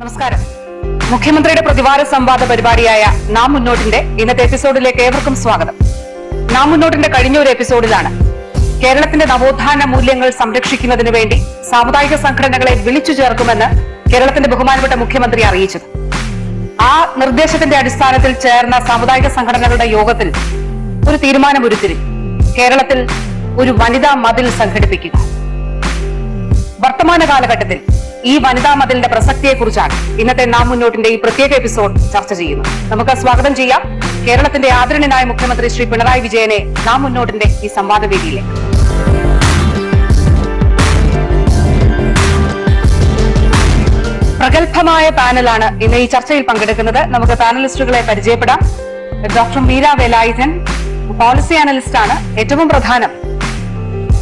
നമസ്കാരം. മുഖ്യമന്ത്രിയുടെ പ്രതിവാര സംവാദ പരിപാടിയായ നാം മുന്നോട്ടിന്റെ ഇന്നത്തെ എപ്പിസോഡിലേക്ക് ഏവർക്കും സ്വാഗതം. നാം മുന്നോട്ടിന്റെ കഴിഞ്ഞ ഒരു എപ്പിസോഡിലാണ് കേരളത്തിന്റെ നവോത്ഥാന മൂല്യങ്ങൾ സംരക്ഷിക്കുന്നതിന് വേണ്ടി സാമുദായിക സംഘടനകളെ വിളിച്ചു ചേർക്കുമെന്ന് കേരളത്തിന്റെ ബഹുമാനപ്പെട്ട മുഖ്യമന്ത്രി അറിയിച്ചത്. ആ നിർദ്ദേശത്തിന്റെ അടിസ്ഥാനത്തിൽ ചേർന്ന സാമുദായിക സംഘടനകളുടെ യോഗത്തിൽ ഒരു തീരുമാനം ഉരുത്തിരി കേരളത്തിൽ ഒരു വനിതാ മതിൽ സംഘടിപ്പിക്കുക. വർത്തമാന കാലഘട്ടത്തിൽ ഈ വനിതാ മതിലിന്റെ പ്രസക്തിയെക്കുറിച്ചാണ് ഇന്നത്തെ നാം മുന്നോട്ടിന്റെ ഈ പ്രത്യേക എപ്പിസോഡ് ചർച്ച ചെയ്യുന്നത്. നമുക്ക് സ്വാഗതം ചെയ്യാം. കേരളത്തിന്റെ ആദരണീയനായ മുഖ്യമന്ത്രി ശ്രീ പിണറായി വിജയനെ നാം മുന്നോട്ടിന്റെ ഈ സംവാദവേദിയിലേക്ക് പ്രഗത്ഭമായ പാനലാണ് ഇന്ന് ഈ ചർച്ചയിൽ പങ്കെടുക്കുന്നത്. നമുക്ക് പാനലിസ്റ്റുകളെ പരിചയപ്പെടാം. Doctor Meera Velayudhan policy analyst ആണ് ഏറ്റവും പ്രധാനം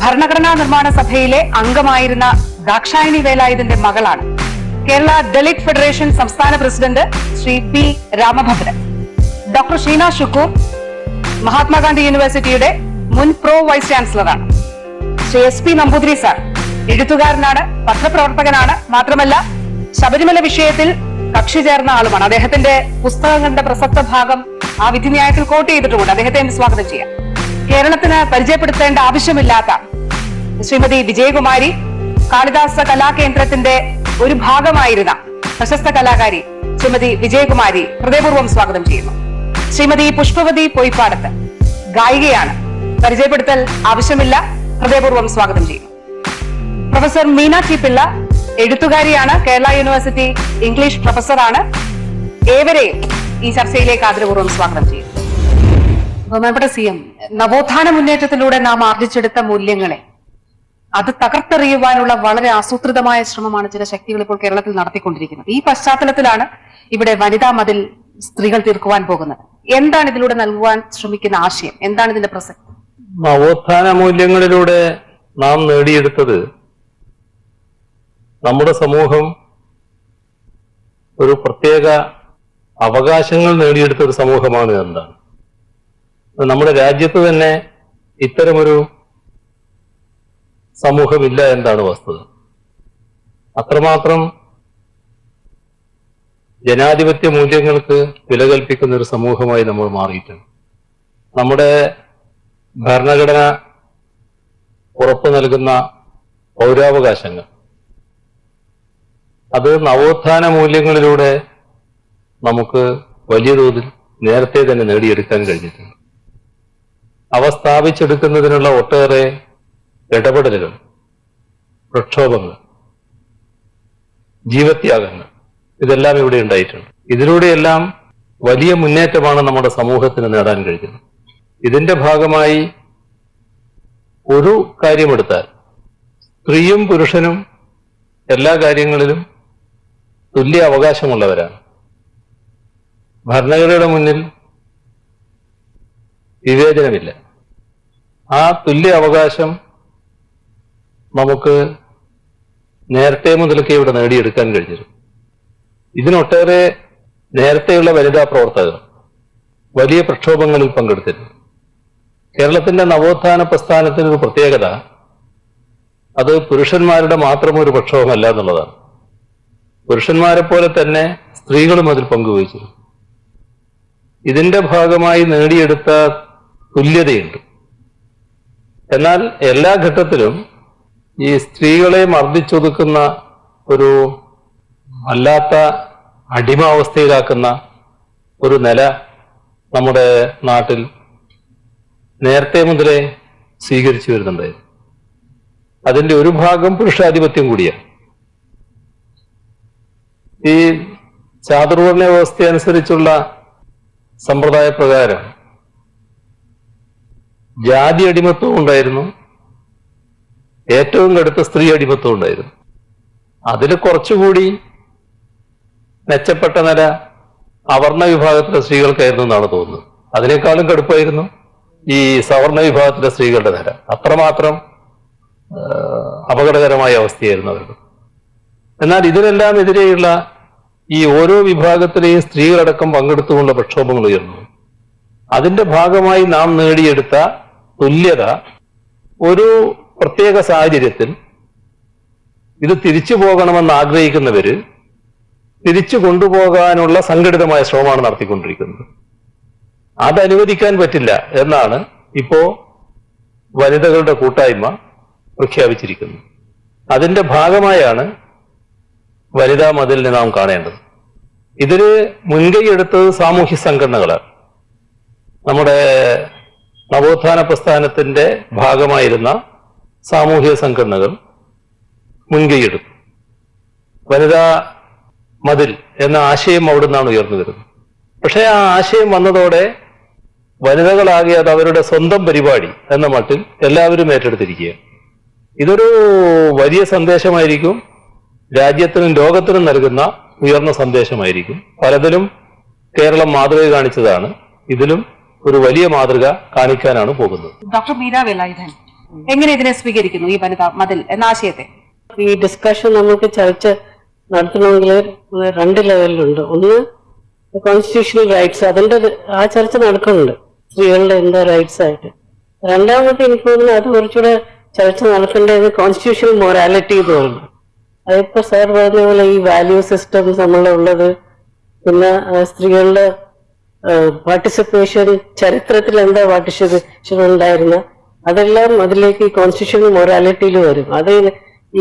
ഭരണഘടനാ നിർമ്മാണ സഭയിലെ അംഗമായിരുന്ന ദാക്ഷായണി വേലായുധന്റെ മകളാണ്. കേരള ദളിത് ഫെഡറേഷൻ സംസ്ഥാന president Shri P Ramabhadran. Doctor Sheena Shukkur Mahatma Gandhi യൂണിവേഴ്സിറ്റിയുടെ മുൻ പ്രോ വൈസ് ചാൻസലറാണ്. Shri S P Namboothiri sir എഴുത്തുകാരനാണ് പത്രപ്രവർത്തകനാണ് മാത്രമല്ല ശബരിമല വിഷയത്തിൽ കക്ഷി ചേർന്ന ആളുമാണ്. അദ്ദേഹത്തിന്റെ പുസ്തകങ്ങളുടെ പ്രസക്ത ഭാഗം ആ വിധിന്യായത്തിൽ കോട്ട് ചെയ്തിട്ടുമുണ്ട്. അദ്ദേഹത്തെ സ്വാഗതം ചെയ്യാം. കേരളത്തിന് പരിചയപ്പെടുത്തേണ്ട ആവശ്യമില്ലാത്ത ശ്രീമതി വിജയകുമാരി കാളിദാസ കലാകേന്ദ്രത്തിന്റെ ഒരു ഭാഗമായിരുന്ന പ്രശസ്ത കലാകാരി ശ്രീമതി വിജയകുമാരി ഹൃദയപൂർവം സ്വാഗതം ചെയ്യുന്നു. ശ്രീമതി പുഷ്പവതി പൊയ്പാടത്ത് ഗായികയാണ്. പരിചയപ്പെടുത്തൽ ആവശ്യമില്ല. ഹൃദയപൂർവം സ്വാഗതം ചെയ്യുന്നു. പ്രൊഫസർ മീനാ ടി പിള്ള എഴുത്തുകാരിയാണ്. കേരള യൂണിവേഴ്സിറ്റി ഇംഗ്ലീഷ് പ്രൊഫസറാണ്. ഏവരെയും ഈ ചർച്ചയിലേക്ക് ആദരപൂർവം സ്വാഗതം ചെയ്യുന്നു. ബഹുമാനപ്പെട്ട സി എം നവോത്ഥാന മുന്നേറ്റത്തിലൂടെ നാം ആർജിച്ചെടുത്ത മൂല്യങ്ങളെ അത് തകർത്തെറിയുവാനുള്ള വളരെ ആസൂത്രിതമായ ശ്രമമാണ് ചില ശക്തികൾ ഇപ്പോൾ കേരളത്തിൽ നടത്തിക്കൊണ്ടിരിക്കുന്നത്. ഈ പശ്ചാത്തലത്തിലാണ് ഇവിടെ വനിതാ മതിൽ സ്ത്രീകൾ തീർക്കുവാൻ പോകുന്നത്. എന്താണ് ഇതിലൂടെ നൽകുവാൻ ശ്രമിക്കുന്ന ആശയം? എന്താണ് ഇതിന്റെ പ്രസക്തി? നവോത്ഥാന മൂല്യങ്ങളിലൂടെ നാം നേടിയെടുത്തത് നമ്മുടെ സമൂഹം ഒരു പ്രത്യേക അവകാശങ്ങൾ നേടിയെടുത്ത ഒരു സമൂഹമാണ് എന്താണ് നമ്മുടെ രാജ്യത്ത് തന്നെ ഇത്തരമൊരു സമൂഹമില്ല എന്താണ് വസ്തുത? അത്രമാത്രം ജനാധിപത്യ മൂല്യങ്ങൾക്ക് വില കൽപ്പിക്കുന്ന ഒരു സമൂഹമായി നമ്മൾ മാറിയിട്ടുണ്ട്. നമ്മുടെ ഭരണഘടന ഉറപ്പു നൽകുന്ന പൗരാവകാശങ്ങൾ. അത് നവോത്ഥാന മൂല്യങ്ങളിലൂടെ നമുക്ക് വലിയ തോതിൽ നേരത്തെ തന്നെ നേടിയെടുക്കാൻ കഴിഞ്ഞിട്ടുണ്ട്. അവ സ്ഥാപിച്ചെടുക്കുന്നതിനുള്ള ഒട്ടേറെ ഇടപെടലുകൾ പ്രക്ഷോഭങ്ങൾ ജീവത്യാഗങ്ങൾ ഇതെല്ലാം ഇവിടെ ഉണ്ടായിട്ടുണ്ട്. ഇതിലൂടെയെല്ലാം വലിയ മുന്നേറ്റമാണ് നമ്മുടെ സമൂഹത്തിന് നേടാൻ കഴിഞ്ഞത് ഇതിന്റെ ഭാഗമായി ഒരു കാര്യമെടുത്താൽ സ്ത്രീയും പുരുഷനും എല്ലാ കാര്യങ്ങളിലും തുല്യ അവകാശമുള്ളവരാണ്. ഭരണഘടനയുടെ മുന്നിൽ വിവേചനമില്ല. ആ തുല്യ അവകാശം നമുക്ക് നേരത്തെ മുതലൊക്കെ ഇവിടെ നേടിയെടുക്കാൻ കഴിഞ്ഞിരുന്നു. ഇതിനൊട്ടേറെ നേരത്തെയുള്ള വനിതാ പ്രവർത്തകർ വലിയ പ്രക്ഷോഭങ്ങളിൽ പങ്കെടുത്തിരുന്നു. കേരളത്തിന്റെ നവോത്ഥാന പ്രസ്ഥാനത്തിന് ഒരു പ്രത്യേകത അത് പുരുഷന്മാരുടെ മാത്രം ഒരു പ്രക്ഷോഭമല്ല എന്നുള്ളതാണ്. പുരുഷന്മാരെ പോലെ തന്നെ സ്ത്രീകളും അതിൽ പങ്കുവഹിച്ചിരുന്നു. ഇതിന്റെ ഭാഗമായി നേടിയെടുത്ത തുല്യതയുണ്ട്. എന്നാൽ എല്ലാ ഘട്ടത്തിലും ഈ സ്ത്രീകളെ മർദ്ദിച്ചൊതുക്കുന്ന ഒരു അല്ലാത്ത അടിമാവസ്ഥയിലാക്കുന്ന ഒരു നില നമ്മുടെ നാട്ടിൽ നേരത്തെ മുതലേ സ്വീകരിച്ചു വരുന്നുണ്ട്. അതിന്റെ ഒരു ഭാഗം പുരുഷാധിപത്യം കൂടിയാണ്. ഈ ചാതുർവർണ വ്യവസ്ഥ അനുസരിച്ചുള്ള സമ്പ്രദായ പ്രകാരം ജാതി അടിമത്വം ഉണ്ടായിരുന്നു. ഏറ്റവും കടുത്ത സ്ത്രീ അടിമത്വം ഉണ്ടായിരുന്നു. അതിൽ കുറച്ചുകൂടി മെച്ചപ്പെട്ട നില അവർണ വിഭാഗത്തിലെ സ്ത്രീകൾക്കായിരുന്നു എന്നാണ് തോന്നുന്നത്. അതിനേക്കാളും കടുപ്പായിരുന്നു ഈ സവർണ വിഭാഗത്തിലെ സ്ത്രീകളുടെ നില. അത്രമാത്രം അപകടകരമായ അവസ്ഥയായിരുന്നു അവർക്ക് എന്നാൽ ഇതിനെല്ലാം എതിരെയുള്ള ഈ ഓരോ വിഭാഗത്തിലെയും സ്ത്രീകളടക്കം പങ്കെടുത്തുകൊണ്ടുള്ള പ്രക്ഷോഭങ്ങൾ ഉയർന്നു. അതിന്റെ ഭാഗമായി നാം നേടിയെടുത്ത തുല്യത ഒരു പ്രത്യേക സാഹചര്യത്തിൽ ഇത് തിരിച്ചു പോകണമെന്ന് ആഗ്രഹിക്കുന്നവര് തിരിച്ചു കൊണ്ടുപോകാനുള്ള സംഘടിതമായ ശ്രമമാണ് നടത്തിക്കൊണ്ടിരിക്കുന്നത്. അത് പറ്റില്ല എന്നാണ് ഇപ്പോ വനിതകളുടെ കൂട്ടായ്മ പ്രഖ്യാപിച്ചിരിക്കുന്നത്. അതിന്റെ ഭാഗമായാണ് വനിതാ മതിലിനെ നാം കാണേണ്ടത്. ഇതിന് മുൻകൈ എടുത്തത് സാമൂഹ്യ സംഘടനകളാണ്. നമ്മുടെ നവോത്ഥാന പ്രസ്ഥാനത്തിന്റെ ഭാഗമായിരുന്ന സാമൂഹിക സംഘടനകൾ മുൻകൈയെടുത്തു. വനിതാ മതിൽ എന്ന ആശയം അവിടെ നിന്നാണ് ഉയർന്നു വരുന്നത്. പക്ഷേ ആ ആശയം വന്നതോടെ വനിതകളാകെ അത് അവരുടെ സ്വന്തം പരിപാടി എന്ന മട്ടിൽ എല്ലാവരും ഏറ്റെടുത്തിരിക്കുക ഇതൊരു വലിയ സന്ദേശമായിരിക്കും. രാജ്യത്തിനും ലോകത്തിനും നൽകുന്ന ഉയർന്ന സന്ദേശമായിരിക്കും. പലതിലും കേരളം മാതൃക കാണിച്ചതാണ്. ഇതിലും ഒരു വലിയ മാതൃക കാണിക്കാനാണ് പോകുന്നത്. ഡോക്ടർ മീര വേലായുധൻ. എങ്ങനെ ഇതിനെ സ്വീകരിക്കുന്നു ഈ വനിതാ മതിൽ എന്ന ആശയത്തെ? ഈ ഡിസ്കഷൻ നമുക്ക് ചർച്ച നടത്തണമെങ്കിൽ രണ്ട് ലെവലിലുണ്ട്. ഒന്ന് കോൺസ്റ്റിറ്റ്യൂഷണൽ റൈറ്റ്സ് അതിന്റെ ആ ചർച്ച നടക്കുന്നുണ്ട്. സ്ത്രീകളുടെ എന്താ റൈറ്റ്സ് ആയിട്ട്. രണ്ടാമത്തെ എനിക്ക് തോന്നുന്നു അത് കുറച്ചുകൂടെ ചർച്ച നടക്കേണ്ടത് കോൺസ്റ്റിറ്റ്യൂഷണൽ മൊറാലിറ്റി എന്ന് പറയുന്നത്. അതിപ്പോ സാർ പറഞ്ഞ പോലെ ഈ വാല്യൂ സിസ്റ്റംസ് നമ്മളുള്ളത് പിന്നെ സ്ത്രീകളുടെ പാർട്ടിസിപ്പേഷൻ ചരിത്രത്തിൽ എന്താ പാർട്ടിസിപ്പേഷൻ ഉണ്ടായിരുന്ന അതെല്ലാം അതിലേക്ക് കോൺസ്റ്റിറ്റ്യൂഷൻ മൊറാലിറ്റിയിൽ വരും. അത്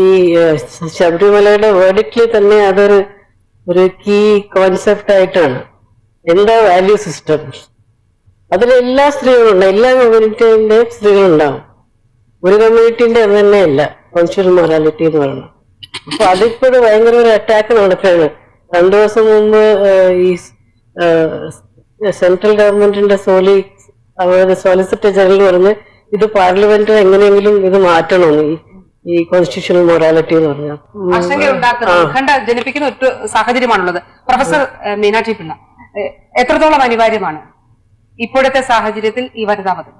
ഈ ശബരിമലയുടെ വേർഡിക്റ്റിൽ തന്നെ അതൊരു ഒരു കീ കോൺസെപ്റ്റ് ആയിട്ടാണ്. എന്താ വാല്യൂ സിസ്റ്റം അതിൽ എല്ലാ സ്ത്രീകളും ഉണ്ടാവും എല്ലാ കമ്മ്യൂണിറ്റിന്റെയും സ്ത്രീകളുണ്ടാവും ഒരു കമ്മ്യൂണിറ്റിന്റെ അത് തന്നെയല്ല കോൺസ്റ്റിറ്റ്യൂഷൻ മൊറാലിറ്റി എന്ന് പറയുന്നത്. അപ്പൊ അതിപ്പോഴും ഭയങ്കര ഒരു അറ്റാക്ക് നടക്കുകയാണ്. രണ്ടു ദിവസം മുമ്പ് ഈ സെൻട്രൽ ഗവൺമെന്റിന്റെ സോലി അവരുടെ സോളിസിറ്റർ ജനറൽ പറഞ്ഞ് ഇത് പാർലമെന്റ് എങ്ങനെയെങ്കിലും ഇത് മാറ്റണം ഈ ഈ കോൺസ്റ്റിറ്റ്യൂഷണൽ മൊറാലിറ്റി എന്ന് പറഞ്ഞാൽ ഉത്കണ്ഠ ജനിപ്പിക്കുന്ന ഒരു സാഹചര്യമാണുള്ളത്. പ്രൊഫസർ മീനാക്ഷി പിള്ള. എത്രത്തോളം അനിവാര്യമാണ് ഇപ്പോഴത്തെ സാഹചര്യത്തിൽ ഈ വനിതാ മതിൽ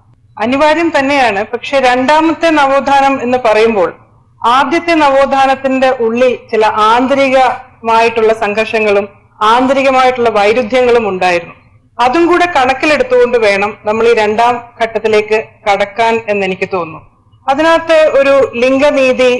അനിവാര്യം തന്നെയാണ്. പക്ഷെ രണ്ടാമത്തെ നവോത്ഥാനം എന്ന് പറയുമ്പോൾ ആദ്യത്തെ നവോത്ഥാനത്തിന്റെ ഉള്ളിൽ ചില ആന്തരികമായിട്ടുള്ള സംഘർഷങ്ങളും ആന്തരികമായിട്ടുള്ള വൈരുദ്ധ്യങ്ങളും ഉണ്ടായിരുന്നു. അതും കൂടെ കണക്കിലെടുത്തുകൊണ്ട് വേണം നമ്മൾ ഈ രണ്ടാം ഘട്ടത്തിലേക്ക് കടക്കാൻ എന്ന് എനിക്ക് തോന്നുന്നു. അതിനകത്ത് ഒരു ലിംഗനീതി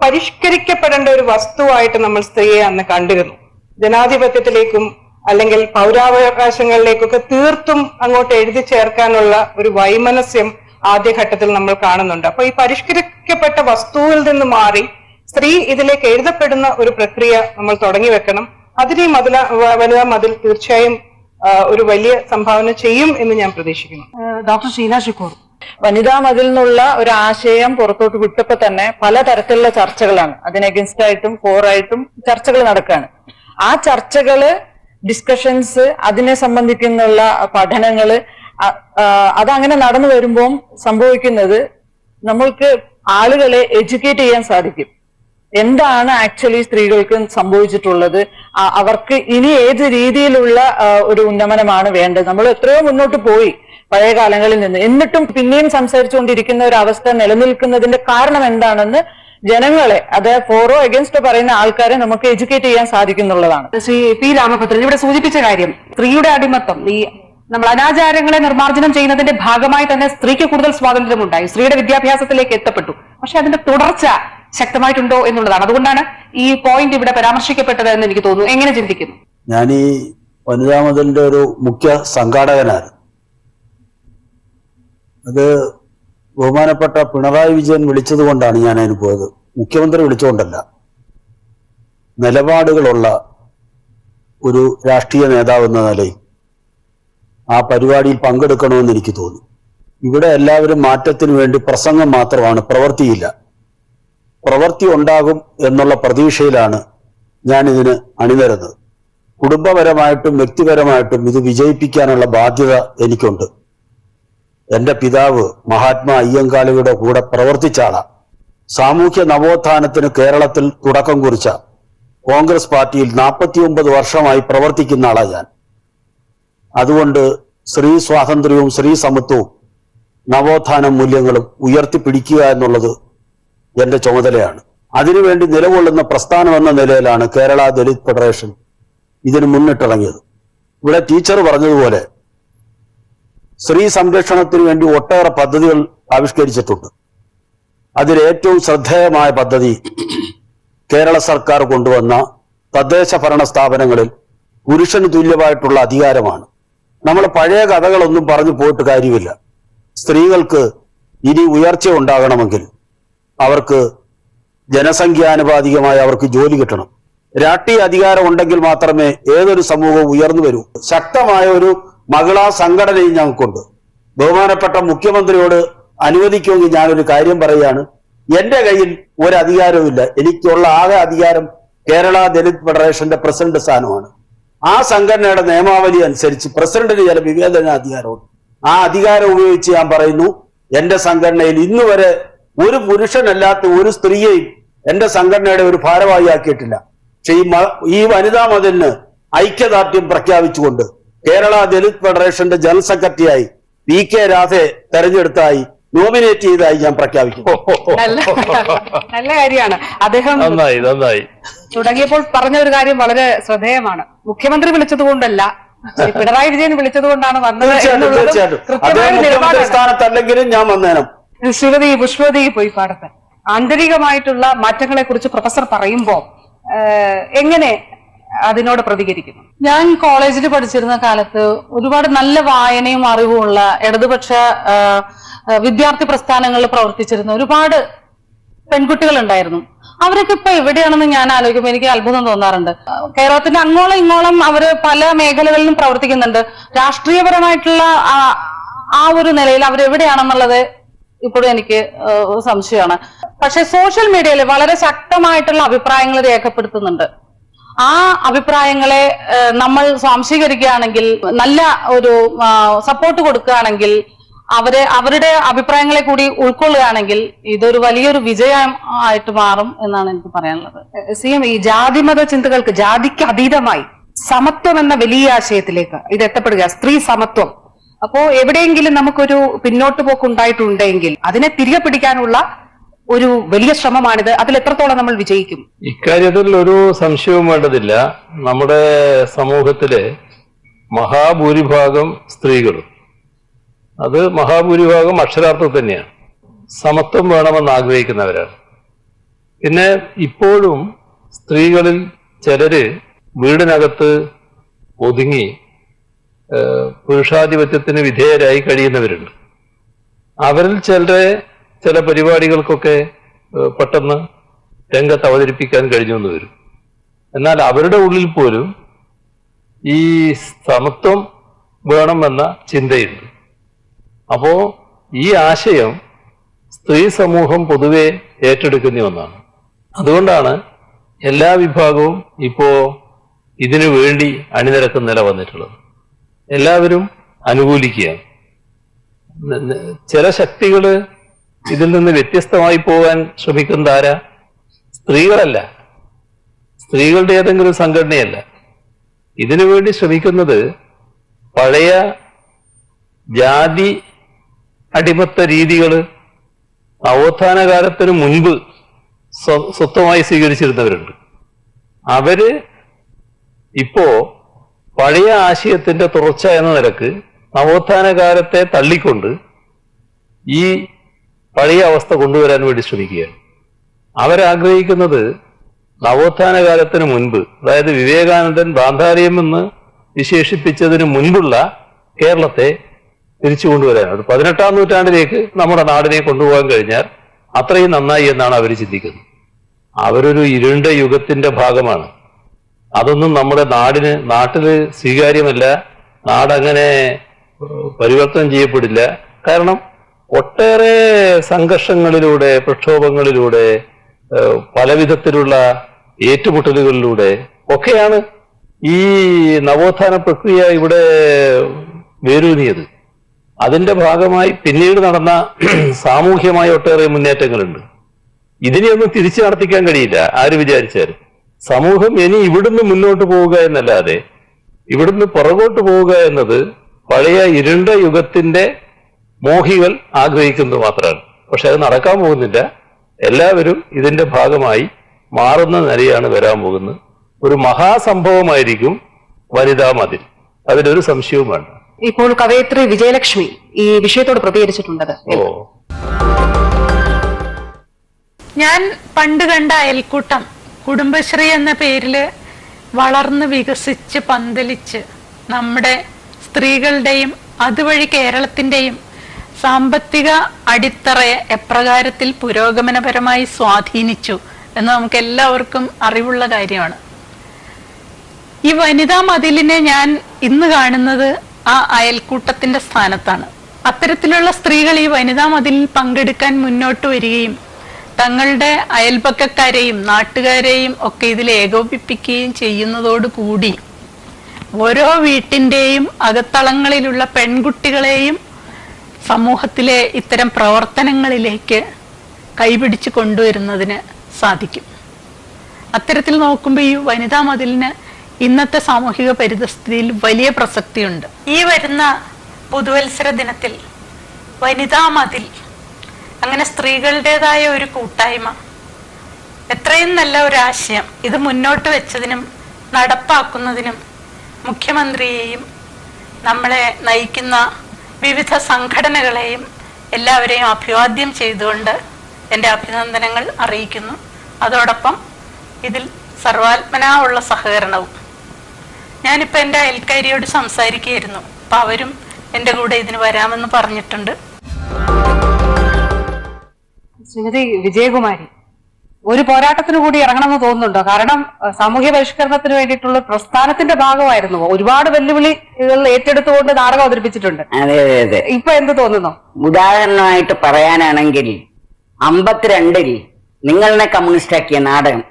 പരിഷ്കരിക്കപ്പെടേണ്ട ഒരു വസ്തുവായിട്ട് നമ്മൾ സ്ത്രീയെ അന്ന് കണ്ടിരുന്നു. ജനാധിപത്യത്തിലേക്കും അല്ലെങ്കിൽ പൗരാവകാശങ്ങളിലേക്കൊക്കെ തീർത്തും അങ്ങോട്ട് എഴുതി ചേർക്കാനുള്ള ഒരു വൈമനസ്യം ആദ്യഘട്ടത്തിൽ നമ്മൾ കാണുന്നുണ്ട്. അപ്പൊ ഈ പരിഷ്കരിക്കപ്പെട്ട വസ്തുവിൽ നിന്ന് മാറി സ്ത്രീ ഇതിലേക്ക് എഴുതപ്പെടുന്ന ഒരു പ്രക്രിയ നമ്മൾ തുടങ്ങി വെക്കണം. അതിന് ഈ മതില വനിതാ മതിൽ തീർച്ചയായും ഒരു വലിയ സംഭാവന ചെയ്യും എന്ന് ഞാൻ പ്രതീക്ഷിക്കുന്നു. ഡോക്ടർ ഷീല ഷിക്കൂർ. വനിതാ മതിൽ നിന്നുള്ള ഒരു ആശയം പുറത്തോട്ട് വിട്ടപ്പോ തന്നെ പലതരത്തിലുള്ള ചർച്ചകളാണ്. അതിന് അഗൻസ്റ്റ് ആയിട്ടും ഫോറായിട്ടും ചർച്ചകൾ നടക്കുകയാണ് ആ ചർച്ചകൾ ഡിസ്കഷൻസ് അതിനെ സംബന്ധിക്കുന്നുള്ള പഠനങ്ങൾ അതങ്ങനെ നടന്നു വരുമ്പോൾ സംഭവിക്കുന്നത് നമ്മൾക്ക് ആളുകളെ എഡ്യൂക്കേറ്റ് ചെയ്യാൻ സാധിക്കും. എന്താണ് ആക്ച്വലി സ്ത്രീകൾക്ക് സംഭവിച്ചിട്ടുള്ളത്? അവർക്ക് ഇനി ഏത് രീതിയിലുള്ള ഒരു ഉന്നമനമാണ് വേണ്ടത്. നമ്മൾ എത്രയോ മുന്നോട്ട് പോയി പഴയ കാലങ്ങളിൽ നിന്ന്. എന്നിട്ടും പിന്നെയും സംസാരിച്ചുകൊണ്ടിരിക്കുന്ന ഒരു അവസ്ഥ നിലനിൽക്കുന്നതിന്റെ കാരണം എന്താണെന്ന് ജനങ്ങളെ അത് ഫോറോ എഗൻസ്റ്റ് പറയുന്ന ആൾക്കാരെ നമുക്ക് എഡ്യൂക്കേറ്റ് ചെയ്യാൻ സാധിക്കുന്നുള്ളതാണ്. ശ്രീ പി രാമഭദ്രൻ ഇവിടെ സൂചിപ്പിച്ച കാര്യം സ്ത്രീയുടെ അടിമത്തം ഈ നമ്മൾ അനാചാരങ്ങളെ നിർമ്മാർജനം ചെയ്യുന്നതിന്റെ ഭാഗമായി തന്നെ സ്ത്രീക്ക് കൂടുതൽ സ്വാതന്ത്ര്യമുണ്ടായി. സ്ത്രീയുടെ വിദ്യാഭ്യാസത്തിലേക്ക് എത്തപ്പെട്ടു. പക്ഷെ അതിന്റെ തുടർച്ച ശക്തമായിട്ടുണ്ടോ എന്നുള്ളതാണ്. അതുകൊണ്ടാണ് ഈ പോയിന്റ് ഇവിടെ പരാമർശിക്കപ്പെട്ടത് എന്ന് എനിക്ക് തോന്നുന്നു. എങ്ങനെ ചിന്തിക്കുന്നു? ഞാൻ ഈ വനിതാ മതിലിന്റെ ഒരു മുഖ്യ സംഘാടകനാണ്. അത് ബഹുമാനപ്പെട്ട പിണറായി വിജയൻ വിളിച്ചത് കൊണ്ടാണ് ഞാൻ അതിന് പോയത്. മുഖ്യമന്ത്രി വിളിച്ചുകൊണ്ടല്ല നിലപാടുകളുള്ള ഒരു രാഷ്ട്രീയ നേതാവ് എന്ന നിലയിൽ ആ പരിപാടിയിൽ പങ്കെടുക്കണമെന്ന് എനിക്ക് തോന്നി. ഇവിടെ എല്ലാവരും മാറ്റത്തിന് വേണ്ടി പ്രസംഗം മാത്രമാണ് പ്രവൃത്തിയില്ല. പ്രവൃത്തി ഉണ്ടാകും എന്നുള്ള പ്രതീക്ഷയിലാണ് ഞാൻ ഇതിന് അണിനിരുന്നത്. കുടുംബപരമായിട്ടും വ്യക്തിപരമായിട്ടും ഇത് വിജയിപ്പിക്കാനുള്ള ബാധ്യത എനിക്കുണ്ട്. എന്റെ പിതാവ് മഹാത്മാ അയ്യങ്കാളിയുടെ കൂടെ പ്രവർത്തിച്ച ആളാ. സാമൂഹ്യ നവോത്ഥാനത്തിന് കേരളത്തിൽ തുടക്കം കുറിച്ച കോൺഗ്രസ് പാർട്ടിയിൽ നാൽപ്പത്തിയൊമ്പത് വർഷമായി പ്രവർത്തിക്കുന്ന ആളാണ് ഞാൻ. അതുകൊണ്ട് സ്ത്രീ സ്വാതന്ത്ര്യവും സ്ത്രീ സമത്വവും നവോത്ഥാന മൂല്യങ്ങളും ഉയർത്തിപ്പിടിക്കുക എന്നുള്ളത് എന്റെ ചുമതലയാണ്. അതിനുവേണ്ടി നിലകൊള്ളുന്ന പ്രസ്ഥാനം എന്ന നിലയിലാണ് കേരള ദലിത് ഫെഡറേഷൻ ഇതിന് മുന്നിട്ടിറങ്ങിയത്. ഇവിടെ ടീച്ചർ പറഞ്ഞതുപോലെ സ്ത്രീ സംരക്ഷണത്തിന് വേണ്ടി ഒട്ടേറെ പദ്ധതികൾ ആവിഷ്കരിച്ചിട്ടുണ്ട്. അതിലേറ്റവും ശ്രദ്ധേയമായ പദ്ധതി കേരള സർക്കാർ കൊണ്ടുവന്ന തദ്ദേശ ഭരണ സ്ഥാപനങ്ങളിൽ പുരുഷന് തുല്യമായിട്ടുള്ള അധികാരമാണ്. നമ്മൾ പഴയ കഥകളൊന്നും പറഞ്ഞു പോയിട്ട് കാര്യമില്ല. സ്ത്രീകൾക്ക് ഇനി ഉയർച്ച ഉണ്ടാകണമെങ്കിൽ അവർക്ക് ജനസംഖ്യാനുപാതികമായി അവർക്ക് ജോലി കിട്ടണം. രാഷ്ട്രീയ അധികാരം ഉണ്ടെങ്കിൽ മാത്രമേ ഏതൊരു സമൂഹവും ഉയർന്നു വരൂ. ശക്തമായ ഒരു മഹിളാ സംഘടനയും ഞങ്ങൾക്കുണ്ട്. ബഹുമാനപ്പെട്ട മുഖ്യമന്ത്രിയോട് അനുവദിക്കുമെങ്കിൽ ഞാനൊരു കാര്യം പറയുകയാണ്. എന്റെ കയ്യിൽ ഒരു അധികാരവുമില്ല. എനിക്കുള്ള ആകെ അധികാരം കേരള ദലിത് ഫെഡറേഷന്റെ പ്രസിഡന്റ് സ്ഥാനമാണ്. ആ സംഘടനയുടെ നിയമാവലി അനുസരിച്ച് പ്രസിഡന്റിന് ചില വിവേചന അധികാരമുണ്ട്. ആ അധികാരം ഉപയോഗിച്ച് ഞാൻ പറയുന്നു എന്റെ സംഘടനയിൽ ഇന്ന് വരെ ഒരു പുരുഷനല്ലാത്ത ഒരു സ്ത്രീയെയും എന്റെ സംഘടനയുടെ ഒരു ഭാരവാഹി ആക്കിയിട്ടില്ല. പക്ഷെ ഈ ഈ വനിതാ മതിലിന് ഐക്യദാർഢ്യം പ്രഖ്യാപിച്ചുകൊണ്ട് കേരള ദലിത് ഫെഡറേഷന്റെ ജനറൽ സെക്രട്ടറിയായി പി കെ രാധയെ തെരഞ്ഞെടുത്തായി നോമിനേറ്റ് ചെയ്തായി ഞാൻ പ്രഖ്യാപിക്കും നല്ല നല്ല കാര്യമാണ്. അദ്ദേഹം നന്നായി നന്നായി. തുടങ്ങിയപ്പോൾ പറഞ്ഞ ഒരു കാര്യം വളരെ ശ്രദ്ധേയമാണ്. മുഖ്യമന്ത്രി വിളിച്ചത് കൊണ്ടല്ല ശ്രീ പിണറായി വിജയൻ വിളിച്ചത് കൊണ്ടാണ് വന്നത് തീർച്ചയായിട്ടും സ്ഥാനത്തല്ലെങ്കിലും ഞാൻ വന്നേനും. ശ്രീമതി പുഷ്പതി പോയി പാടത്ത്. ആന്തരികമായിട്ടുള്ള മാറ്റങ്ങളെ കുറിച്ച് പ്രൊഫസർ പറയുമ്പോൾ എങ്ങനെ അതിനോട് പ്രതികരിക്കുന്നു? ഞാൻ കോളേജിൽ പഠിച്ചിരുന്ന കാലത്ത് ഒരുപാട് നല്ല വായനയും അറിവുമുള്ള ഇടതുപക്ഷ വിദ്യാർത്ഥി പ്രസ്ഥാനങ്ങളിൽ പ്രവർത്തിച്ചിരുന്ന ഒരുപാട് പെൺകുട്ടികൾ ഉണ്ടായിരുന്നു. അവരൊക്കെ ഇപ്പൊ എവിടെയാണെന്ന് ഞാൻ ആലോചിക്കുമ്പോൾ എനിക്ക് അത്ഭുതം തോന്നാറുണ്ട്. കേരളത്തിന്റെ അങ്ങോളം ഇങ്ങോളം അവർ പല മേഖലകളിലും പ്രവർത്തിക്കുന്നുണ്ട്. രാഷ്ട്രീയപരമായിട്ടുള്ള ആ ഒരു നിലയിൽ അവരെവിടെയാണെന്നുള്ളത് ഇപ്പോഴും എനിക്ക് സംശയമാണ്. പക്ഷെ സോഷ്യൽ മീഡിയയിൽ വളരെ ശക്തമായിട്ടുള്ള അഭിപ്രായങ്ങൾ രേഖപ്പെടുത്തുന്നുണ്ട്. ആ അഭിപ്രായങ്ങളെ നമ്മൾ സ്വാംശീകരിക്കുകയാണെങ്കിൽ നല്ല ഒരു സപ്പോർട്ട് കൊടുക്കുകയാണെങ്കിൽ അവരെ അവരുടെ അഭിപ്രായങ്ങളെ കൂടി ഉൾക്കൊള്ളുകയാണെങ്കിൽ ഇതൊരു വലിയൊരു വിജയം ആയിട്ട് മാറും എന്നാണ് എനിക്ക് പറയാനുള്ളത്. സി എം ഈ ജാതിമത ചിന്തകൾക്ക് ജാതിക്ക് അതീതമായി സമത്വം എന്ന വലിയ ആശയത്തിലേക്ക് ഇത് എത്തപ്പെടുക സ്ത്രീ സമത്വം. അപ്പോ എവിടെയെങ്കിലും നമുക്കൊരു പിന്നോട്ട് പോക്ക് ഉണ്ടായിട്ടുണ്ടെങ്കിൽ അതിനെ തിരികെ പിടിക്കാനുള്ള ഒരു വലിയ ശ്രമമാണിത്. അതിൽ എത്രത്തോളം നമ്മൾ വിജയിക്കും? ഇക്കാര്യത്തിൽ ഒരു സംശയവും വേണ്ടതില്ല. നമ്മുടെ സമൂഹത്തിലെ മഹാഭൂരിഭാഗം സ്ത്രീകളും അത് മഹാഭൂരിഭാഗം അക്ഷരാർത്ഥം തന്നെയാണ് സമത്വം വേണമെന്ന് ആഗ്രഹിക്കുന്നവരാണ് പിന്നെ ഇപ്പോഴും സ്ത്രീകളിൽ ചിലര് വീടിനകത്ത് ഒതുങ്ങി പുരുഷാധിപത്യത്തിന് വിധേയരായി കഴിയുന്നവരുണ്ട്. അവരിൽ ചിലരെ ചില പരിപാടികൾക്കൊക്കെ പെട്ടെന്ന് രംഗത്ത് അവതരിപ്പിക്കാൻ കഴിഞ്ഞു എന്ന് വരും. എന്നാൽ അവരുടെ ഉള്ളിൽ പോലും ഈ സമത്വം വേണമെന്ന ചിന്തയുണ്ട്. അപ്പോ ഈ ആശയം സ്ത്രീ സമൂഹം പൊതുവെ ഏറ്റെടുക്കുന്ന ഒന്നാണ്. അതുകൊണ്ടാണ് എല്ലാ വിഭാഗവും ഇപ്പോ ഇതിനു വേണ്ടി അണിനിരക്കുന്ന നില വന്നിട്ടുള്ളത്. എല്ലാവരും ന- ചില ശക്തികൾ ഇതിൽ നിന്ന് വ്യത്യസ്തമായി പോകാൻ ശ്രമിക്കുന്ന ആരാ സ്ത്രീകളല്ല. സ്ത്രീകളുടെ ഏതെങ്കിലും സംഘടനയല്ല. ഇതിനു വേണ്ടി ശ്രമിക്കുന്നത് പഴയ ജാതി അടിമത്ത രീതികൾ നവോത്ഥാന കാലത്തിന് മുൻപ് സ്വ- സ്വത്വമായി സ്വീകരിച്ചിരുന്നവരുണ്ട്. അവർ ഇപ്പോ പഴയ ആശയത്തിന്റെ തുടർച്ച എന്ന നിലയ്ക്ക് നവോത്ഥാന കാലത്തെ തള്ളിക്കൊണ്ട് ഈ പഴയ അവസ്ഥ കൊണ്ടുവരാൻ വേണ്ടി ശ്രമിക്കുകയാണ്. അവരാഗ്രഹിക്കുന്നത് നവോത്ഥാന കാലത്തിന് മുൻപ് അതായത് വിവേകാനന്ദൻ ഗാന്ധാരിയം എന്ന് വിശേഷിപ്പിച്ചതിന് മുൻപുള്ള കേരളത്തെ തിരിച്ചു കൊണ്ടുവരാൻ. അത് പതിനെട്ടാം നൂറ്റാണ്ടിലേക്ക് നമ്മുടെ നാടിനെ കൊണ്ടുപോകാൻ കഴിഞ്ഞാൽ അത്രയും നന്നായി എന്നാണ് അവർ ചിന്തിക്കുന്നത്. അവരൊരു ഇരുണ്ട യുഗത്തിന്റെ ഭാഗമാണ്. അതൊന്നും നമ്മുടെ നാടിന് നാട്ടിൽ സ്വീകാര്യമല്ല. നാടങ്ങനെ പരിവർത്തനം ചെയ്യപ്പെടില്ല. കാരണം ഒട്ടേറെ സംഘർഷങ്ങളിലൂടെ പ്രക്ഷോഭങ്ങളിലൂടെ പല പലവിധത്തിലുള്ള ഏറ്റുമുട്ടലുകളിലൂടെ ഒക്കെയാണ് ഈ നവോത്ഥാന പ്രക്രിയ ഇവിടെ വേരൂന്നിയത്. അതിന്റെ ഭാഗമായി പിന്നീട് നടന്ന സാമൂഹ്യമായ ഒട്ടേറെ മുന്നേറ്റങ്ങളുണ്ട്. ഇതിനെയൊന്നും തിരിച്ചു നടത്തിക്കാൻ കഴിയില്ല. ആര് വിചാരിച്ചാലും. സമൂഹം ഇനി ഇവിടുന്ന് മുന്നോട്ട് പോവുക എന്നല്ലാതെ ഇവിടുന്ന് പുറകോട്ട് പോവുക എന്നത് പഴയ ഇരുണ്ട യുഗത്തിന്റെ മോഹികൾ ആഗ്രഹിക്കുന്നത് മാത്രമാണ്. പക്ഷെ അത് നടക്കാൻ പോകുന്നില്ല. എല്ലാവരും ഇതിന്റെ ഭാഗമായി മാറുന്ന നിലയാണ് വരാൻ പോകുന്നത്. ഒരു മഹാസംഭവമായിരിക്കും വനിതാ മതിൽ. അതിലൊരു സംശയവും വേണ്ട ഇപ്പോൾ കവയത്രി വിജയലക്ഷ്മി ഈ വിഷയത്തോട് പ്രതികരിച്ചിട്ടുണ്ടത്. ഞാൻ പണ്ട് കണ്ട അയൽക്കൂട്ടം കുടുംബശ്രീ എന്ന പേരിൽ വളർന്ന് വികസിച്ച് പന്തലിച്ച് നമ്മുടെ സ്ത്രീകളുടെയും അതുവഴി കേരളത്തിന്റെയും സാമ്പത്തിക അടിത്തറയെ എപ്രകാരത്തിൽ പുരോഗമനപരമായി സ്വാധീനിച്ചു എന്ന് നമുക്ക് എല്ലാവർക്കും അറിവുള്ള കാര്യമാണ്. ഈ വനിതാ മതിലിനെ ഞാൻ ഇന്ന് കാണുന്നത് ആ അയൽക്കൂട്ടത്തിന്റെ സ്ഥാനത്താണ്. അത്തരത്തിലുള്ള സ്ത്രീകൾ ഈ വനിതാ മതിലിൽ പങ്കെടുക്കാൻ മുന്നോട്ട് വരികയും തങ്ങളുടെ അയൽപക്കക്കാരെയും നാട്ടുകാരെയും ഒക്കെ ഇതിൽ ഏകോപിപ്പിക്കുകയും ചെയ്യുന്നതോടുകൂടി ഓരോ വീട്ടിന്റെയും അകത്തളങ്ങളിലുള്ള പെൺകുട്ടികളെയും സമൂഹത്തിലെ ഇത്തരം പ്രവർത്തനങ്ങളിലേക്ക് കൈപിടിച്ച് കൊണ്ടുവരുന്നതിന് സാധിക്കും. അത്തരത്തിൽ നോക്കുമ്പോൾ ഈ വനിതാ മതിലിന് ഇന്നത്തെ സാമൂഹിക പരിതസ്ഥിതിയിൽ വലിയ പ്രസക്തിയുണ്ട്. ഈ വരുന്ന പുതുവത്സര ദിനത്തിൽ വനിതാ മതിൽ അങ്ങനെ സ്ത്രീകളുടേതായ ഒരു കൂട്ടായ്മ എത്രയും നല്ല ഒരു ആശയം. ഇത് മുന്നോട്ട് വെച്ചതിനും നടപ്പാക്കുന്നതിനും മുഖ്യമന്ത്രിയെയും നമ്മളെ നയിക്കുന്ന വിവിധ സംഘടനകളെയും എല്ലാവരെയും അഭിവാദ്യം ചെയ്തുകൊണ്ട് എന്റെ അഭിനന്ദനങ്ങൾ അറിയിക്കുന്നു. അതോടൊപ്പം ഇതിൽ സർവാത്മനാ ഉള്ള സഹകരണവും. ഞാനിപ്പോൾ എന്റെ അയൽക്കാരിയോട് സംസാരിക്കുകയായിരുന്നു. അപ്പോൾ അവരും എന്റെ കൂടെ ഇതിന് വരാമെന്ന് പറഞ്ഞിട്ടുണ്ട്. ശ്രീമതി വിജയകുമാരി ഒരു പോരാട്ടത്തിന് കൂടി ഇറങ്ങണമെന്ന് തോന്നുന്നുണ്ടോ? കാരണം സാമൂഹ്യ പരിഷ്കരണത്തിന് വേണ്ടിയിട്ടുള്ള പ്രസ്ഥാനത്തിന്റെ ഭാഗമായിരുന്നു. ഒരുപാട് വെല്ലുവിളികൾ ഏറ്റെടുത്തുകൊണ്ട് നാടകം അവതരിപ്പിച്ചിട്ടുണ്ട്. അതെ അതെ അതെ. ഇപ്പൊ എന്ത് തോന്നുന്നു? ഉദാഹരണമായിട്ട് പറയാനാണെങ്കിൽ അമ്പത്തിരണ്ടിൽ നിങ്ങളെ കമ്മ്യൂണിസ്റ്റ് ആക്കിയ നാടകം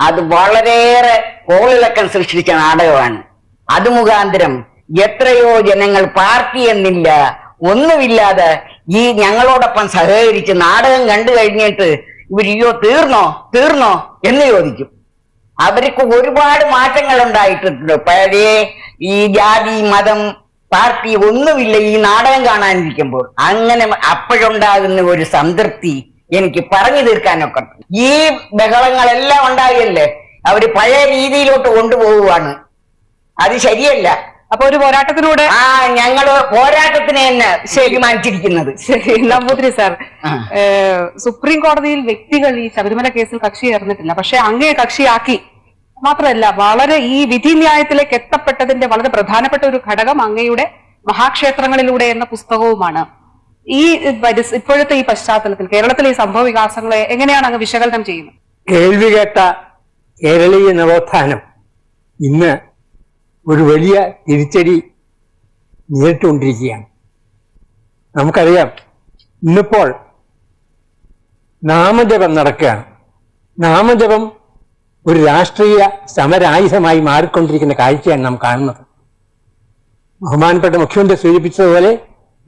അത് വളരെയേറെ കോളിളക്കം സൃഷ്ടിച്ച നാടകമാണ്. അത് മുഖാന്തരം എത്രയോ ജനങ്ങൾ പാർട്ടി എന്നില്ല ഒന്നുമില്ലാതെ ഈ ഞങ്ങളോടൊപ്പം സഹകരിച്ച് നാടകം കണ്ടു കഴിഞ്ഞിട്ട് ഇവരിയോ തീർന്നോ തീർന്നോ എന്ന് ചോദിക്കും. അവർക്ക് ഒരുപാട് മാറ്റങ്ങൾ ഉണ്ടായിട്ടുണ്ട്. പഴയ ഈ ജാതി മതം പാർട്ടി ഒന്നുമില്ല ഈ നാടകം കാണാനിരിക്കുമ്പോൾ. അങ്ങനെ അപ്പോഴുണ്ടാകുന്ന ഒരു സംതൃപ്തി എനിക്ക് പറഞ്ഞു തീർക്കാനൊക്കെ ഈ ബഹളങ്ങളെല്ലാം ഉണ്ടായല്ലേ? അവർ പഴയ രീതിയിലോട്ട് കൊണ്ടുപോവുകയാണ് അത് ശരിയല്ല. അപ്പൊ ഒരു പോരാട്ടത്തിലൂടെ ആ ഞങ്ങൾ പോരാട്ടത്തിന് തന്നെ തീരുമാനിച്ചിരിക്കുന്നത്. ശരി നമ്പൂതിരി സാർ. സുപ്രീം കോടതിയിൽ വ്യക്തികൾ ഈ ശബരിമല കേസിൽ കക്ഷി ചേർന്നിട്ടില്ല. പക്ഷെ അങ്ങേ കക്ഷിയാക്കി. മാത്രമല്ല വളരെ ഈ വിധി ന്യായത്തിലേക്ക് എത്തപ്പെട്ടതിന്റെ വളരെ പ്രധാനപ്പെട്ട ഒരു ഘടകം അങ്ങയുടെ മഹാക്ഷേത്രങ്ങളിലൂടെ എന്ന പുസ്തകവുമാണ്. ഈ ഇപ്പോഴത്തെ ഈ പശ്ചാത്തലത്തിൽ കേരളത്തിലെ ഈ സംഭവ വികാസങ്ങളെ എങ്ങനെയാണ് അങ്ങ് വിശകലനം ചെയ്യുന്നത്? കേൾവി കേട്ട കേരളീയ നവോത്ഥാനം ഇന്ന് ഒരു വലിയ തിരിച്ചടി നേരിട്ടുകൊണ്ടിരിക്കുകയാണ്. നമുക്കറിയാം ഇന്നിപ്പോൾ നാമജപം നടക്കുകയാണ്. നാമജപം ഒരു രാഷ്ട്രീയ സമരായുധമായി മാറിക്കൊണ്ടിരിക്കുന്ന കാഴ്ചയാണ് നാം കാണുന്നത്. ബഹുമാനപ്പെട്ട മുഖ്യമന്ത്രി സൂചിപ്പിച്ചതുപോലെ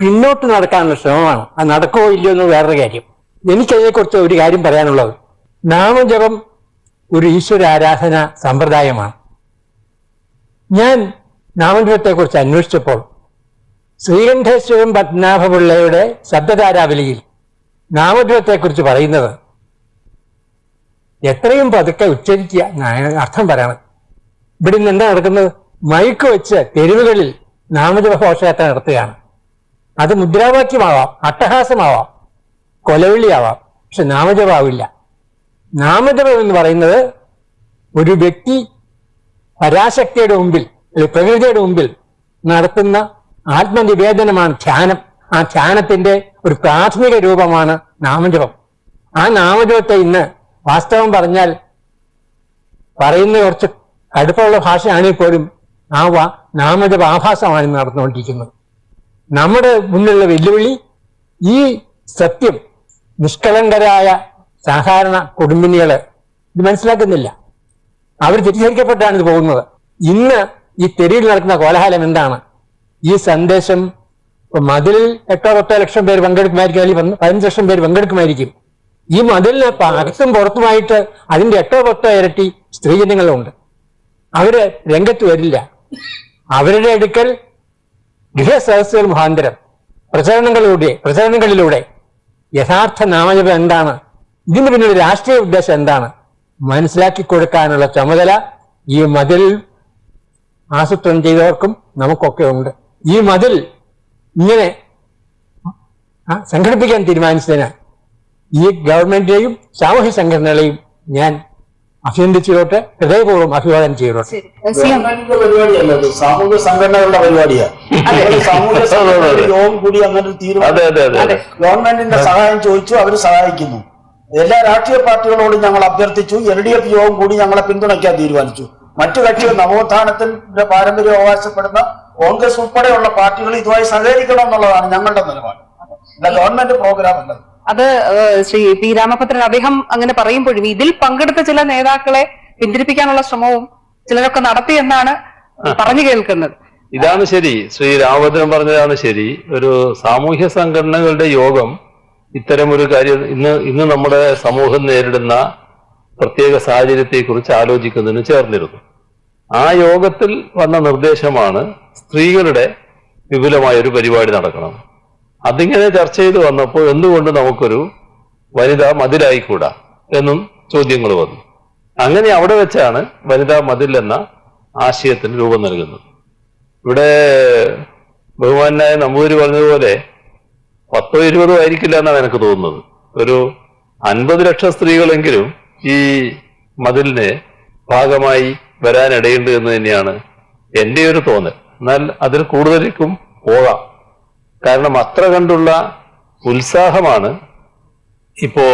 പിന്നോട്ട് നടക്കാനുള്ള ശ്രമമാണ്. അത് നടക്കുമോ ഇല്ലയോ എന്ന് വേറൊരു കാര്യം. എനിക്കതിനെക്കുറിച്ച് ഒരു കാര്യം പറയാനുള്ളത്. നാമജപം ഒരു ഈശ്വര ആരാധന സമ്പ്രദായമാണ്. ഞാൻ നാമജപത്തെക്കുറിച്ച് അന്വേഷിച്ചപ്പോൾ ശ്രീകണ്ഠേശ്വരം പത്മനാഭപിള്ളയുടെ ശബ്ദധാരാവലിയിൽ നാമജപത്തെക്കുറിച്ച് പറയുന്നത് എത്രയും പതുക്കെ ഉച്ചരിക്കുക അർത്ഥം പറയണം ഇവിടെ നിന്ന് എന്താ നടക്കുന്നത്? മൈക്ക് വെച്ച് തെരുവുകളിൽ നാമജപ ഘോഷയാത്ര നടത്തുകയാണ്. അത് മുദ്രാവാക്യമാവാം അട്ടഹാസമാവാം കൊലവിളിയാവാം. പക്ഷെ നാമജപാവില്ല. നാമജപം എന്ന് പറയുന്നത് ഒരു വ്യക്തി പരാശക്തിയുടെ മുമ്പിൽ അല്ലെങ്കിൽ പ്രകൃതിയുടെ മുമ്പിൽ നടത്തുന്ന ആത്മനിവേദനമാണ് ധ്യാനം. ആ ധ്യാനത്തിന്റെ ഒരു പ്രാഥമിക രൂപമാണ് നാമജപം. ആ നാമജപത്തെ ഇന്ന് വാസ്തവം പറഞ്ഞാൽ പറയുന്ന കുറച്ച് കടുപ്പമുള്ള ഭാഷയാണെങ്കിൽ പോലും ആ നാമജപ ആഭാസമാണ് നടന്നുകൊണ്ടിരിക്കുന്നത്. നമ്മുടെ മുന്നിലുള്ള വെല്ലുവിളി ഈ സത്യം നിഷ്കളങ്കരായ സാധാരണ കുടുംബിനികൾ ഇത് മനസ്സിലാക്കുന്നില്ല. അവർ തെറ്റിദ്ധരിക്കപ്പെട്ടാണ് ഇത് പോകുന്നത്. ഇന്ന് ഈ തെരുവിൽ നടക്കുന്ന കോലാഹലം എന്താണ്? ഈ സന്ദേശം ഇപ്പൊ മതിലിൽ എട്ടോ പത്തോ ലക്ഷം പേര് പങ്കെടുക്കുമായിരിക്കും അല്ലെങ്കിൽ പതിനഞ്ച് ലക്ഷം പേര് പങ്കെടുക്കുമായിരിക്കും. ഈ മതിലിന് അകത്തും പുറത്തുമായിട്ട് അതിന്റെ എട്ടോ പത്തോ ഇരട്ടി സ്ത്രീജനങ്ങളുണ്ട്. അവർ രംഗത്ത് വരില്ല. അവരുടെ അടുക്കൽ ഗൃഹസദസ്സുകൾ മുഖാന്തരം പ്രചരണങ്ങളിലൂടെ പ്രചരണങ്ങളിലൂടെ യഥാർത്ഥ നാമജപം എന്താണ്? ഇതിന് പിന്നിൽ രാഷ്ട്രീയ ഉദ്ദേശം എന്താണ്? മനസ്സിലാക്കി കൊടുക്കാനുള്ള ചുമതല ഈ മതിൽ ആസൂത്രണം ചെയ്തവർക്കും നമുക്കൊക്കെ ഉണ്ട്. ഈ മതിൽ ഇങ്ങനെ സംഘടിപ്പിക്കാൻ തീരുമാനിച്ചതിന് ഈ ഗവൺമെന്റിനെയും സാമൂഹ്യ സംഘടനകളെയും ഞാൻ അഭിനന്ദിച്ചു ചെയ്തോട്ടെ ഹൃദയപൂർവം അഭിവാദനം ചെയ്തോട്ടെ പരിപാടിയല്ല സാമൂഹ്യ സംഘടനകളുടെ പരിപാടിയാണ് ഞങ്ങൾ സാമൂഹ്യ സംഘടനകളുടെ യോഗം കൂടി അങ്ങനെ തീരുമാനം ഗവൺമെന്റിന്റെ സഹായം ചോദിച്ചു അവർ സഹായിക്കുന്നു. എല്ലാ രാഷ്ട്രീയ പാർട്ടികളോടും ഞങ്ങൾ അഭ്യർത്ഥിച്ചു എൽ ഡി എഫ് യോഗം കൂടി ഞങ്ങളെ പിന്തുണയ്ക്കാൻ തീരുമാനിച്ചു. മറ്റു കക്ഷികൾ നവോത്ഥാനത്തിന്റെ പാരമ്പര്യം അവകാശപ്പെടുന്ന കോൺഗ്രസ് ഉൾപ്പെടെയുള്ള പാർട്ടികൾ ഇതുമായി സഹകരിക്കണം എന്നുള്ളതാണ് ഞങ്ങളുടെ നിലപാട്. ഗവൺമെന്റ് പ്രോഗ്രാം അല്ലത് അത് ശ്രീ പി രാമഭദ്രൻ അദ്ദേഹം അങ്ങനെ പറയുമ്പോഴും ഇതിൽ പങ്കെടുത്ത ചില നേതാക്കളെ പിന്തിരിപ്പിക്കാനുള്ള ശ്രമവും ചിലരൊക്കെ നടത്തി എന്നാണ് പറഞ്ഞു കേൾക്കുന്നത്. ഇതാണ് ശരി. ശ്രീ രാമഭദ്രൻ പറഞ്ഞതാണ് ശരി. ഒരു സാമൂഹ്യ സംഘടനകളുടെ യോഗം ഇത്തരം ഒരു കാര്യം ഇന്ന് ഇന്ന് നമ്മുടെ സമൂഹം നേരിടുന്ന പ്രത്യേക സാഹചര്യത്തെക്കുറിച്ച് ആലോചിക്കുന്നതിന് ചേർന്നിരുന്നു. ആ യോഗത്തിൽ വന്ന നിർദ്ദേശമാണ് സ്ത്രീകളുടെ വിപുലമായ ഒരു പരിപാടി നടക്കണം. അതിങ്ങനെ ചർച്ച ചെയ്ത് വന്നപ്പോൾ എന്തുകൊണ്ട് നമുക്കൊരു വനിതാ മതിലായിക്കൂടാ എന്നും ചോദ്യങ്ങൾ വന്നു. അങ്ങനെ അവിടെ വെച്ചാണ് വനിതാ മതിൽ എന്ന ആശയത്തിന് രൂപം നൽകുന്നത്. ഇവിടെ ബഹുമാനായ നമ്പൂതിരി പറഞ്ഞതുപോലെ പത്തോ ഇരുപതോ ആയിരിക്കില്ല എന്നാണ് എനിക്ക് തോന്നുന്നത്. ഒരു അൻപത് ലക്ഷം സ്ത്രീകളെങ്കിലും ഈ മതിലിന് ഭാഗമായി വരാനിടയുണ്ട് എന്ന് തന്നെയാണ് എന്റെ ഒരു തോന്നൽ. എന്നാൽ അതിൽ കൂടുതലേക്കും പോകാം കാരണം അത്ര കണ്ടുള്ള ഉത്സാഹമാണ് ഇപ്പോ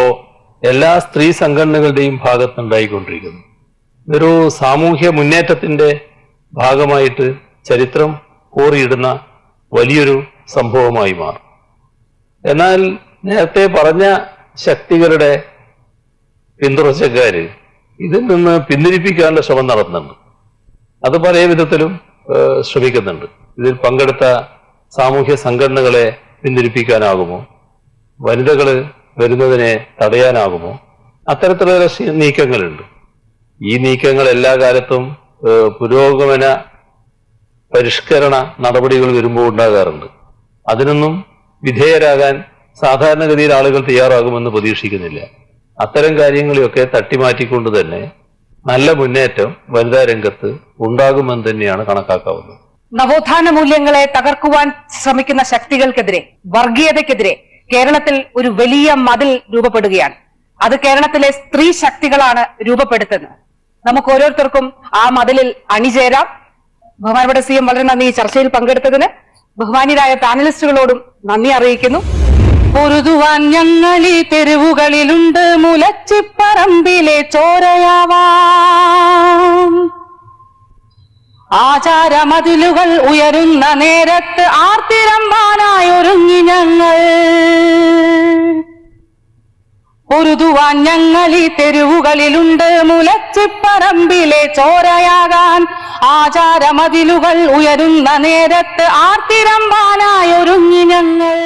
എല്ലാ സ്ത്രീ സംഘടനകളുടെയും ഭാഗത്തുണ്ടായിക്കൊണ്ടിരിക്കുന്നു ഇതൊരു സാമൂഹ്യ മുന്നേറ്റത്തിന്റെ ഭാഗമായിട്ട് ചരിത്രം കോറിയിടുന്ന വലിയൊരു സംഭവമായി മാറും. എന്നാൽ നേരത്തെ പറഞ്ഞ ശക്തികളുടെ പിന്തുണച്ചക്കാര് ഇതിൽ നിന്ന് പിന്തിരിപ്പിക്കാനുള്ള ശ്രമം നടത്തുന്നുണ്ട്. അത് പല വിധത്തിലും ശ്രമിക്കുന്നുണ്ട്. ഇതിൽ പങ്കെടുത്ത സാമൂഹ്യ സംഘടനകളെ പിന്തിരിപ്പിക്കാനാകുമോ? വനിതകൾ വരുന്നതിനെ തടയാനാകുമോ? അത്തരത്തിലുള്ള നീക്കങ്ങളുണ്ട്. ഈ നീക്കങ്ങൾ എല്ലാ കാലത്തും പുരോഗമന പരിഷ്കരണ നടപടികൾ വരുമ്പോൾ ഉണ്ടാകാറുണ്ട്. അതിനൊന്നും വിധേയരാകാൻ സാധാരണഗതിയിൽ ആളുകൾ തയ്യാറാകുമെന്ന് പ്രതീക്ഷിക്കുന്നില്ല. അത്തരം കാര്യങ്ങളെയൊക്കെ തട്ടിമാറ്റിക്കൊണ്ട് തന്നെ നല്ല മുന്നേറ്റം വനിതാ രംഗത്ത് ഉണ്ടാകുമെന്ന് തന്നെയാണ് കണക്കാക്കാവുന്നത്. നവോത്ഥാന മൂല്യങ്ങളെ തകർക്കുവാൻ ശ്രമിക്കുന്ന ശക്തികൾക്കെതിരെ വർഗീയതയ്ക്കെതിരെ കേരളത്തിൽ ഒരു വലിയ മതിൽ രൂപപ്പെടുകയാണ്. അത് കേരളത്തിലെ സ്ത്രീ ശക്തികളാണ് രൂപപ്പെടുത്തുന്നത്. നമുക്ക് ഓരോരുത്തർക്കും ആ മതിലിൽ അണിചേരാം. ബഹുമാനപ്പെട്ട സി എം വളരെ നന്ദി ഈ ചർച്ചയിൽ പങ്കെടുത്തതിന്. ബഹുമാനിരായ പാനലിസ്റ്റുകളോടും നന്ദി അറിയിക്കുന്നു. പൊരുതുവാൻ ഞങ്ങളീ തെരുവുകളിലുണ്ട്. മുലച്ചിപ്പറമ്പിലെ ചോരയാവാം. ആചാരമതിലുകൾ ഉയരുന്ന നേരത്ത് ആർത്തിരമ്പാനായി ഒരുങ്ങി ഞങ്ങൾ. പൊരുതുവാൻ ഈ തെരുവുകളിലുണ്ട്. മുലച്ചിപ്പറമ്പിലെ ചോരയാകാൻ ആചാരമതിലുകൾ ഉയരുന്ന നേരത്ത് ആർത്തിരമ്പാനായി ഒരുങ്ങി ഞങ്ങൾ.